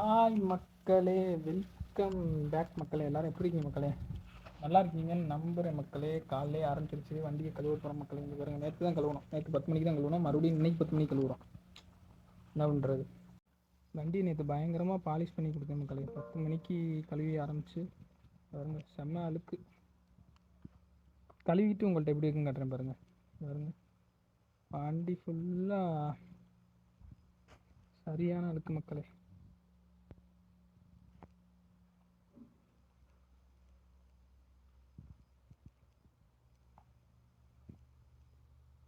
Hi மக்களே welcome back மக்களே. எல்லாரும் எப்படி இருக்கீங்க மக்களே? நல்லா இருக்கீங்கன்னு நம்புகிறேன் மக்களே. காலையிலே ஆரம்பிச்சிருச்சு. வண்டியை கழுவ போகிற மக்களே. இங்கே பாருங்க நேற்று தான் கழுவணும் நேற்று பத்து மணிக்கு தான் கழுவணும் மறுபடியும் இன்னைக்கு பத்து மணிக்கு கழுவுறோம். என்ன பண்ணுறது வண்டியை நேற்று பயங்கரமாக பாலிஷ் பண்ணி கொடுத்தேன் மக்களே. பத்து மணிக்கு கழுவி ஆரம்பிச்சு பாருங்க செம்ம அழுக்கு. கழுவிட்டு உங்கள்கிட்ட எப்படி இருக்குன்னு காட்டுறேன் பாருங்க. பாருங்க. வண்டி ஃபுல்லாக சரியான அழுக்கு மக்களே.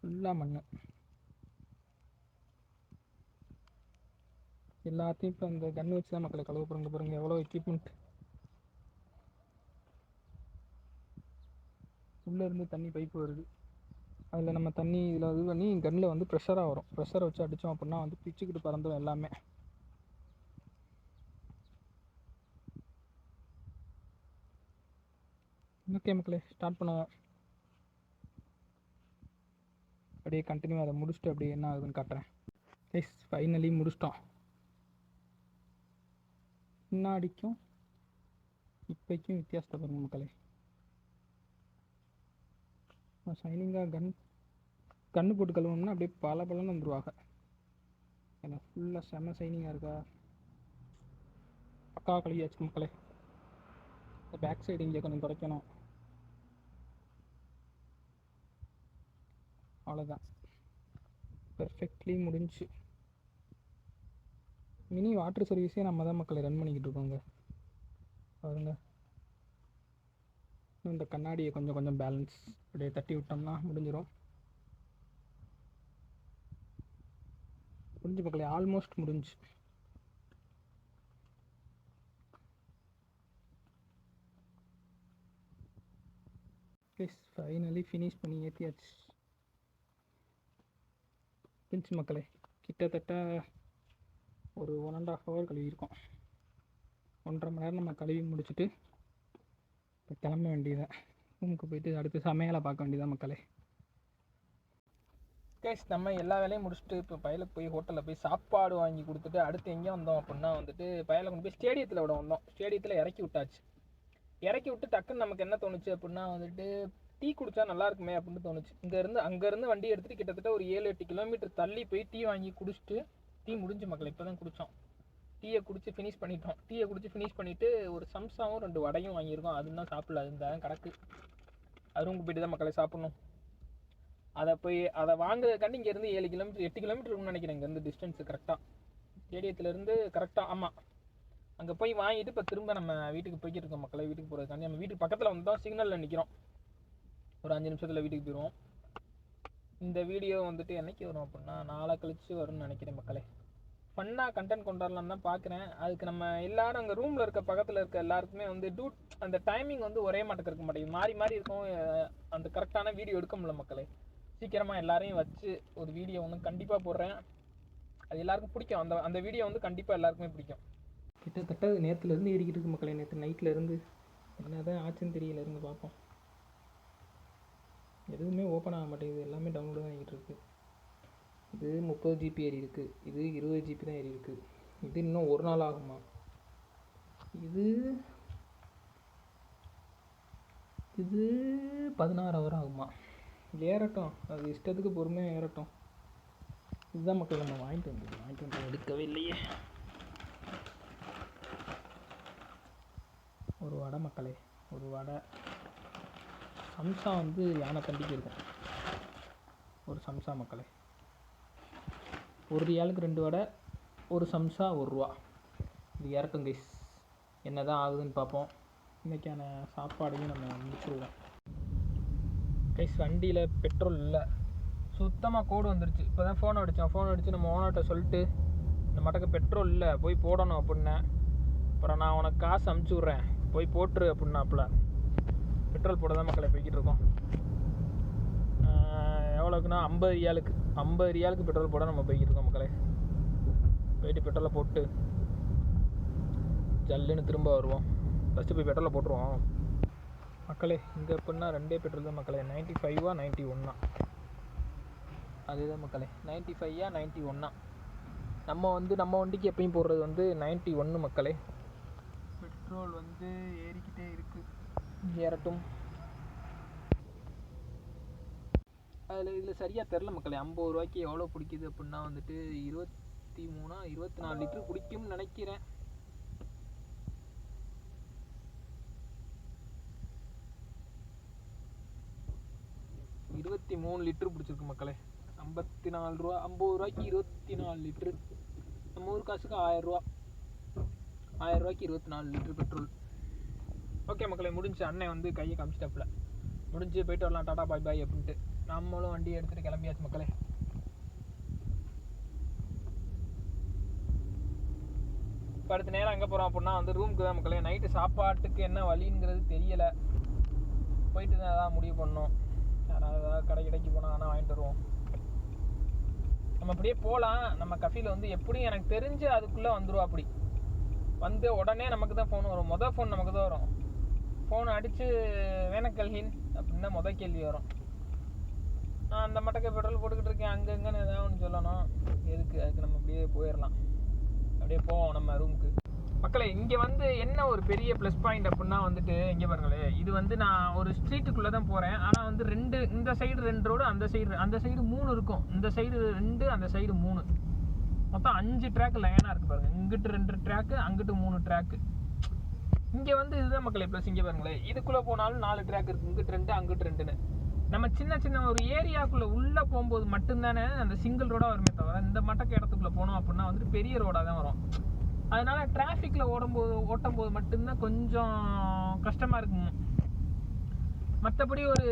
ஃபுல்லாக மண் எல்லாத்தையும் இப்போ இந்த கன்று வச்சு தான் மக்களை கழுவ போகிறாங்க பாருங்கள் எவ்வளோ எக்யூப்மெண்ட் உள்ளேருந்து தண்ணி பைப்பு வருது. அதில் நம்ம தண்ணி இதில் இது பண்ணி கன்னில் வந்து ப்ரெஷராக வரும். ப்ரெஷரை வச்சு அடித்தோம் அப்படின்னா வந்து பிச்சுக்கிட்டு பறந்துடும் எல்லாமே. ஓகே மக்களே ஸ்டார்ட் பண்ணுவோம். அப்படியே கண்டினியூ அதை முடிச்சுட்டு அப்படியே என்ன ஆகுதுன்னு காட்டுறேன். எஸ் ஃபைனலி முடிச்சிட்டோம். முன்னாடிக்கும் இப்போக்கும் வித்தியாசத்தை பாருங்க மக்களே. ஷைனிங்காக கன் கண்ணு போட்டு கழுவணும்னா அப்படியே பல பலன்னு வந்துடுவாங்க ஏன்னா ஃபுல்லாக செம ஷைனிங்காக இருக்கா? பக்கா கழுவியாச்சு மக்களே. பேக் சைடு இங்கே கொஞ்சம் குறைக்கணும் அவ்வளோதான் பெர்ஃபெக்ட்லி முடிஞ்சு. மினி வாட்டர் சர்வீஸே நம்ம தான் மக்களை ரன் பண்ணிக்கிட்டு இருக்கோங்க. பாருங்க. இந்த கண்ணாடியை கொஞ்சம் கொஞ்சம் பேலன்ஸ் அப்படியே தட்டி விட்டோம்னா முடிஞ்சிடும் முடிஞ்சு மக்களை ஆல்மோஸ்ட் முடிஞ்சு. ஃபைனலி ஃபினிஷ் பண்ணி ஏற்றியாச்சு பிஞ்சு மக்களே கிட்டத்தட்ட ஒரு ஒன் அண்ட் ஆஃப் ஹவர் கழுவிருக்கோம் ஒன்றரை மணி நேரம் நம்ம கழுவி முடிச்சுட்டு இப்போ கிளம்ப வேண்டியதான் ரூமுக்கு போயிட்டு அடுத்து சமையலை பார்க்க வேண்டியதான் மக்களே. கேஸ் நம்ம எல்லா வேலையும் முடிச்சுட்டு இப்போ பயலுக்கு போய் ஹோட்டலில் போய் சாப்பாடு வாங்கி கொடுத்துட்டு அடுத்து எங்கே வந்தோம் அப்படின்னா வந்துட்டு பயலை கொண்டு போய் ஸ்டேடியத்தில் விட வந்தோம். ஸ்டேடியத்தில் இறக்கி விட்டாச்சு. இறக்கி விட்டு டக்குன்னு நமக்கு என்ன தோணுச்சு அப்படின்னா வந்துட்டு டீ குடிச்சா நல்லா இருக்குமே அப்படின்னு தோணுச்சு. இங்கேருந்து அங்கேருந்து வண்டி எடுத்துகிட்டு கிட்டத்தட்ட ஒரு ஏழு எட்டு கிலோமீட்டர் தள்ளி போய் டீ வாங்கி குடிச்சிட்டு டீ முடிஞ்சு மக்கள் இப்போ தான் குடித்தோம் டீயை குடிச்சு ஃபினிஷ் பண்ணிட்டோம். டீயை குடிச்சு ஃபினிஷ் பண்ணிவிட்டு ஒரு சம்சாவும் ரெண்டு வடையும் வாங்கியிருக்கோம். அதுவும் தான் சாப்பிடல. அது தான் கிடக்கு அது போயிட்டு தான் மக்களை சாப்பிட்ணும். அதை போய் அதை வாங்குறதுக்காண்டி இங்கேருந்து ஏழு கிலோமீட்டர் எட்டு கிலோமீட்டர் இருக்கும்னு நினைக்கிறேன். இங்கேருந்து டிஸ்டன்ஸு கரெக்டாக ஸ்டேடியத்துலேருந்து கரெக்டாக ஆமாம் அங்கே போய் வாங்கிட்டு இப்போ திரும்ப நம்ம வீட்டுக்கு போய்கிட்டு இருக்கோம் மக்களை. வீட்டுக்கு போகிறதுக்காண்டி நம்ம வீட்டுக்கு பக்கத்தில் வந்து தான் சிக்னலில் நிற்கிறோம் ஒரு அஞ்சு நிமிஷத்தில் வீட்டுக்கு போயிடுவோம் இந்த வீடியோ வந்துட்டு என்னைக்கு வரும் அப்படின்னா நாளை கழிச்சு வரும்னு நினைக்கிறேன் மக்களே. ஃபன்னாக கண்டென்ட் கொண்டு தான் பார்க்குறேன். அதுக்கு நம்ம எல்லாரும் அங்கே ரூமில் இருக்க பக்கத்தில் இருக்க எல்லாருக்குமே வந்து டூட் அந்த டைமிங் வந்து ஒரே மாட்டக்கு இருக்க மாட்டேங்குது. மாறி மாறி இருக்கும். அந்த கரெக்டான வீடியோ எடுக்க முடியல மக்களே. சீக்கிரமாக எல்லாரையும் வச்சு ஒரு வீடியோ ஒன்று கண்டிப்பாக போடுறேன். அது எல்லாருக்கும் பிடிக்கும். அந்த அந்த வீடியோ வந்து கண்டிப்பாக எல்லாருக்குமே பிடிக்கும். கிட்டத்தட்ட நேற்றுலேருந்து ஏறிக்கிட்டு இருக்கு மக்களே நேற்று நைட்லேருந்து என்ன தான் ஆச்சுன்னு தெரியல இருந்து பார்ப்போம். எதுவுமே ஓப்பன் ஆக மாட்டேங்குது. எல்லாமே டவுன்லோடு தான் ஆகிட்டு இருக்குது இது முப்பது ஜிபி ஏறி இருக்குது இது இருபது ஜிபி தான் ஏறி இருக்குது இது இன்னும் ஒரு நாள் ஆகுமா? இது இது பதினாறு ஹவர் ஆகுமா? ஏறட்டும். அது இஷ்டத்துக்கு பொறுமையாக ஏறட்டும். இதுதான் மக்கள் நம்ம வாங்கிட்டு வந்து வாங்கிட்டு வந்து எடுக்கவே இல்லையே. ஒரு வடை மக்களே ஒரு வடை. சம்சா வந்து யானை தண்டிக்கு இருக்கும். ஒரு சம்சா மக்களே. ஒரு ரியாலுக்கு ரெண்டு வடை ஒரு சம்சா ஒரு ரூபா. இது இறக்கும் கைஸ் என்ன தான் ஆகுதுன்னு பார்ப்போம். இன்றைக்கான சாப்பாடையும் நம்ம முடிச்சுருவோம். கைஸ் வண்டியில் பெட்ரோல் இல்லை. சுத்தமாக கோடு வந்துருச்சு. இப்போ தான் ஃபோன் அடித்தோம் ஃபோன் அடித்து நம்ம ஓனர்கிட்ட சொல்லிட்டு இந்த மட்டக்கு பெட்ரோல் இல்லை போய் போடணும் அப்படின்னேன். அப்புறம் நான் உனக்கு காசு அமுச்சு விட்றேன். போய் போட்டுரு அப்படின்னாப்புல. பெட்ரோல் போட தான் மக்களை போய்கிட்டு இருக்கோம். எவ்வளோக்குன்னா ஐம்பது ரியாலுக்கு ஐம்பது ரியாலுக்கு பெட்ரோல் போட நம்ம போய்கிட்டு இருக்கோம் மக்களே. போயிட்டு பெட்ரோலை போட்டு ஜல்லுன்னு திரும்ப வருவோம். ஃபஸ்ட்டு போய் பெட்ரோலை போட்டுருவோம். மக்களே இங்கே எப்படின்னா ரெண்டே பெட்ரோல் தான் மக்களே. நைன்ட்டி ஃபைவா நைன்ட்டி ஒன்னா அதுதான் மக்களே. நைன்ட்டி ஃபைவா நைன்ட்டி ஒன்னா நம்ம வந்து நம்ம வண்டிக்கு எப்பயும் போடுறது வந்து நைன்ட்டி ஒன்று மக்களே. பெட்ரோல் வந்து ஏறிக்கிட்டே இருக்குது ஏறட்டும். அதில் இதில் சரியாக தெரில மக்களே ஐம்பது ரூபாய்க்கு எவ்வளோ பிடிக்குது அப்படின்னா வந்துட்டு இருபத்தி மூணா இருபத்தி நாலு லிட்டர் பிடிக்கும்னு நினைக்கிறேன். இருபத்தி மூணு லிட்டர் பிடிச்சிருக்கு மக்களே. ஐம்பத்தி நாலு ரூபா ஐம்பது ரூபாய்க்கு இருபத்தி நாலு லிட்ரு நம்ம ஊர் காசுக்கு ஆயிரம் ரூபா. ஆயிரம் ரூபாய்க்கு இருபத்தி நாலு லிட்டர் பெட்ரோல். ஓகே மக்களே முடிஞ்சு அண்ணன் வந்து கையை காமிச்சிட்டப்பில் முடிஞ்சு போயிட்டு வரலாம் டாடா பாய் பாய் அப்படின்ட்டு. நம்மளும் வண்டி எடுத்துகிட்டு கிளம்பியாச்சு மக்களே. இப்போ அடுத்த நேரம் எங்கே போகிறோம் அப்படின்னா வந்து ரூமுக்கு தான் மக்களே. நைட்டு சாப்பாட்டுக்கு என்ன வழிங்கிறது தெரியலை. போயிட்டு தான் அதான் முடிவு பண்ணோம் யாராவது ஏதாவது கடை கடைக்கு போனால் ஆனால் வாங்கிட்டு வருவோம். நம்ம அப்படியே போகலாம் நம்ம கஃபியில் வந்து எப்படியும் எனக்கு தெரிஞ்சு அதுக்குள்ளே வந்துருவா அப்படி. வந்து உடனே நமக்கு தான் ஃபோன் வரும். மொதல் ஃபோன் நமக்கு தான் வரும். ஃபோன் அடித்து வேணக்கல்ஹின் அப்படின்னு தான் மொதல் கேள்வி வரும்? நான் அந்த மட்டக்க பெட்ரோல் போட்டுக்கிட்டு இருக்கேன் அங்கே இங்கேன்னு ஏதாவது ஒன்று சொல்லணும். எதுக்கு? அதுக்கு நம்ம அப்படியே போயிடலாம். அப்படியே போவோம் நம்ம ரூமுக்கு மக்களை இங்கே வந்து என்ன ஒரு பெரிய ப்ளஸ் பாயிண்ட் அப்படின்னா வந்துட்டு இங்கே பாருங்களேன் இது வந்து நான் ஒரு ஸ்ட்ரீட்டுக்குள்ளே தான் போகிறேன் ஆனால் வந்து ரெண்டு இந்த சைடு ரெண்டு ரோடு அந்த சைடு அந்த சைடு மூணு இருக்கும். இந்த சைடு ரெண்டு அந்த சைடு மூணு. மொத்தம் அஞ்சு ட்ராக் லைனாக இருக்குது பாருங்கள் இங்கிட்டு ரெண்டு ட்ராக்கு அங்கிட்டு மூணு ட்ராக்கு இங்கே வந்து இதுதான் மக்களே ப்ளஸ் இங்கே பாருங்களேன். இதுக்குள்ளே போனாலும் நாலு ட்ராக் இருக்குது இங்கிட்டு ரெண்டு அங்கிட்டு ரெண்டுன்னு நம்ம சின்ன சின்ன ஒரு ஏரியாக்குள்ளே உள்ளே போகும்போது மட்டும்தானே அந்த சிங்கிள் ரோடாக வருமே தவிர இந்த மட்டக்க இடத்துக்குள்ளே போனோம் அப்படின்னா வந்துட்டு பெரிய ரோடாக தான் வரும். அதனால் டிராஃபிக்கில் ஓடும்போது ஓட்டும் போது மட்டும்தான் கொஞ்சம் கஷ்டமாக இருக்குங்க. மற்றபடி ஒரு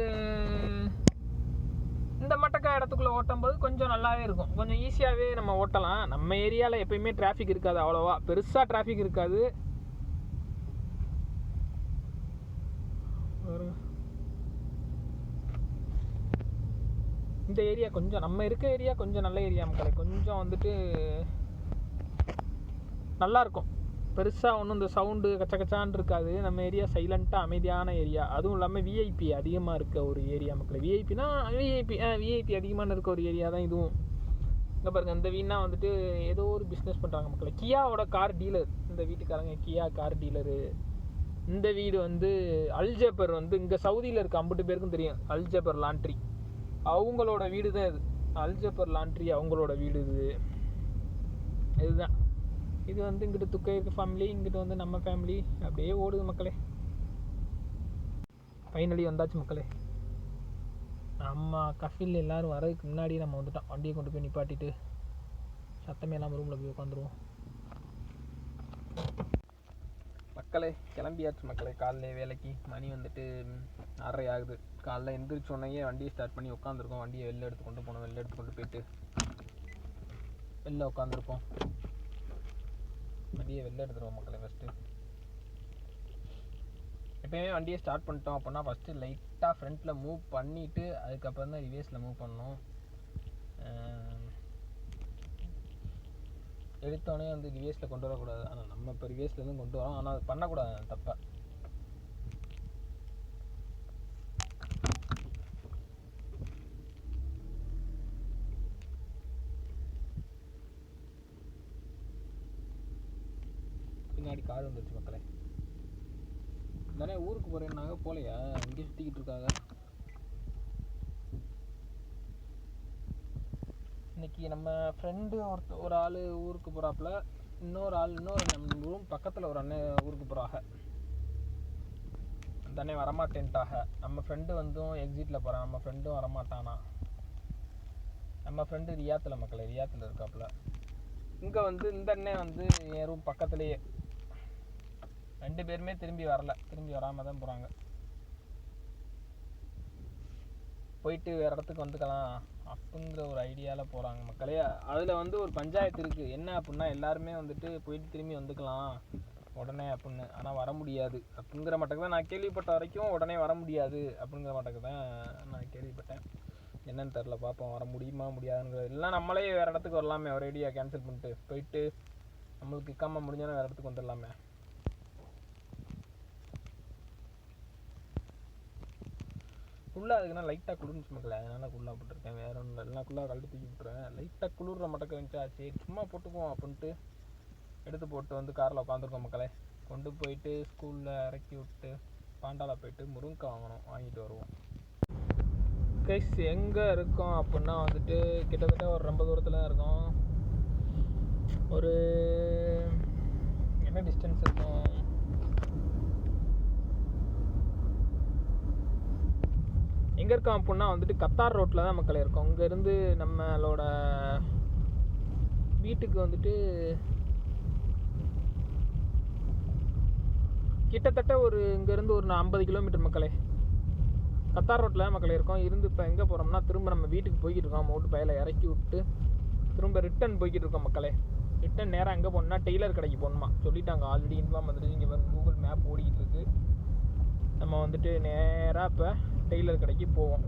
இந்த மட்டக்கா இடத்துக்குள்ளே ஓட்டும் போது கொஞ்சம் நல்லாவே இருக்கும். கொஞ்சம் ஈஸியாகவே நம்ம ஓட்டலாம். நம்ம ஏரியாவில் எப்பயுமே டிராஃபிக் இருக்காது அவ்வளோவா. பெருசாக டிராஃபிக் இருக்காது ஒரு- இந்த ஏரியா கொஞ்சம் நம்ம இருக்க ஏரியா கொஞ்சம் நல்ல ஏரியா மக்களை கொஞ்சம் வந்துட்டு நல்லாயிருக்கும் பெருசாக ஒன்றும் இந்த சவுண்டு கச்ச கச்சான் இருக்காது. நம்ம ஏரியா சைலண்ட்டாக அமைதியான ஏரியா அதுவும் இல்லாமல் விஐபி அதிகமாக இருக்க ஒரு ஏரியா மக்கள் விஐபினா விஐபி விஐபி அதிகமான இருக்க ஒரு ஏரியா தான் இதுவும். இங்கே பாருங்க இந்த வீணா வந்துட்டு ஏதோ ஒரு பிஸ்னஸ் பண்ணுறாங்க மக்களை கியாவோட கார் டீலர் இந்த வீட்டுக்காரங்க கியா கார் டீலரு இந்த வீடு வந்து அல்ஜபர் வந்து இங்கே சவுதியில் இருக்க ஐம்பது பேருக்கும் தெரியும். Al Jabar laundry. அவங்களோட வீடு தான் இது. அல்ஜபர் லாண்ட்ரி அவங்களோட வீடு இது. இதுதான். இது வந்து இங்கிட்டு துக்க ஃபேமிலி இங்கிட்டு வந்து நம்ம ஃபேமிலி அப்படியே ஓடுது மக்களே. ஃபைனலி வந்தாச்சு மக்களே. நம்ம கஃபில் எல்லாரும் வரதுக்கு முன்னாடி நம்ம வந்துட்டோம். வண்டியை கொண்டு போய் நிப்பாட்டிட்டு சத்தமே இல்லாமல் ரூமில் போய் உட்காந்துருவோம். மக்களே கிளம்பியாச்சு மக்களே. காலைல வேலைக்கு மணி வந்துட்டு ஆறரை ஆகுது. காலைல எந்திரிச்ச உடனே வண்டியை ஸ்டார்ட் பண்ணி உட்காந்துருக்கோம் வண்டியை வெளில எடுத்து கொண்டு போனோம் வெளில எடுத்து கொண்டு போயிட்டு வெளில உட்காந்துருப்போம் வண்டியை வெளில எடுத்துருவோம் மக்களை ஃபஸ்ட்டு எப்பயுமே வண்டியை ஸ்டார்ட் பண்ணிட்டோம் அப்படின்னா ஃபஸ்ட்டு லைட்டாக ஃப்ரண்ட்டில் மூவ் பண்ணிவிட்டு அதுக்கப்புறம் தான் ரிவேஸில் மூவ் பண்ணணும். எடுத்தோடனே வந்து ரிவேஸில் கொண்டு வரக்கூடாது. ஆனால் நம்ம இப்போ ரிவேஸ்லேருந்து கொண்டு வரோம். ஆனால் அது பண்ணக்கூடாது தப்பை. பின்னாடி வந்துருச்சு மக்களே. தானே ஊருக்கு போகிறேன்னாங்க போகலையா இங்கே சுற்றிக்கிட்டு இருக்காங்க. இன்றைக்கி நம்ம ஃப்ரெண்டு ஒருத்த ஒரு ஆள் ஊருக்கு போகிறாப்புல இன்னொரு ஆள் இன்னொரு நம்ம ரூம் பக்கத்தில் ஒரு அண்ணன் ஊருக்கு போகிறாங்க அந்த அண்ணன் வரமாட்டேன்ட்டாக. நம்ம ஃப்ரெண்டு வந்தும் எக்ஸிட்டில் போகிறான் நம்ம ஃப்ரெண்டும் வரமாட்டானா? நம்ம ஃப்ரெண்டு ரியாத்தில் மக்களே ரியாத்தில் இருக்காப்புல. இங்கே வந்து இந்த அண்ணன் வந்து என் ரூம் பக்கத்துலேயே. ரெண்டு பேருமே திரும்பி வரல. திரும்பி வராமல் தான் போகிறாங்க போயிட்டு வேறு இடத்துக்கு வந்துக்கலாம் அப்படிங்கிற ஒரு ஐடியாவில் போகிறாங்க மக்களே. அதில் வந்து ஒரு பஞ்சாயத்து இருக்குது என்ன அப்படின்னா எல்லாருமே வந்துட்டு போயிட்டு திரும்பி வந்துக்கலாம். உடனே அப்படின்னு. ஆனால் வர முடியாது. அப்படிங்கிற மட்டக்கு தான் நான் கேள்விப்பட்ட வரைக்கும் உடனே வர முடியாது அப்படிங்கிற மட்டக்கு தான் நான் கேள்விப்பட்டேன். என்னன்னு தெரில பார்ப்போம் வர முடியுமா முடியாதுங்கிறது. எல்லாம் நம்மளே வேறு இடத்துக்கு வரலாமே. ஒரு ஐடியா கேன்சல் பண்ணிட்டு போயிட்டு நம்மளுக்கு இக்காமல் முடிஞ்சோன்னா வேறு இடத்துக்கு வந்துடலாமே. ஃபுல்லாக அதுக்குன்னா லைட்டாக குளிர்ந்துச்சு மக்களே அதனால குள்ளா போட்டிருக்கேன். வேற ஒன்றும் இல்லை. எல்லாம் குள்ளா கழட்டி தூக்கி விட்டுருவேன் லைட்டாக குளிர்ற மட்டக்க இருந்துச்சா சரி சும்மா போட்டுக்குவோம் அப்படின்ட்டு எடுத்து போட்டு வந்து காரில் உட்காந்துருக்கோம் மக்களே. கொண்டு போயிட்டு ஸ்கூலில் இறக்கி விட்டு பாண்டால போயிட்டு முருங்கக்காய் வாங்கணும். வாங்கிட்டு வருவோம். கைஸ் எங்கே இருக்கோம் அப்படின்னா வந்துட்டு கிட்டத்தட்ட ஒரு ரொம்ப தூரத்தில் தான் இருக்கோம். ஒரு என்ன டிஸ்டன்ஸ் இருக்கும்? எங்கே இருக்கோம் அப்புடின்னா வந்துட்டு கத்தார் ரோட்டில் தான் மக்கள் இருக்கோம். இங்கேருந்து நம்மளோட வீட்டுக்கு வந்துட்டு கிட்டத்தட்ட ஒரு இங்கேருந்து ஒரு ஐம்பது கிலோமீட்டர் மக்களே. கத்தார் ரோட்டில் தான் மக்களே இருக்கோம். இருந்து இப்போ எங்கே போகிறோம்னா திரும்ப நம்ம வீட்டுக்கு போய்கிட்டு இருக்கோம். மோட்டு பையில இறக்கி விட்டு திரும்ப ரிட்டன் போய்கிட்டு இருக்கோம் மக்களே. ரிட்டன் நேராக எங்கே போகணும்னா டெய்லர் கடைக்கு போகணுமா? சொல்லிட்டாங்க. ஆல்ரெடி இன்ஃபார்ம் வந்துட்டு இங்கே வந்து கூகுள் மேப் ஓடிக்கிட்டு இருக்குது நம்ம வந்துட்டு நேராக இப்போ டெய்லர் கடைக்கு போவோம்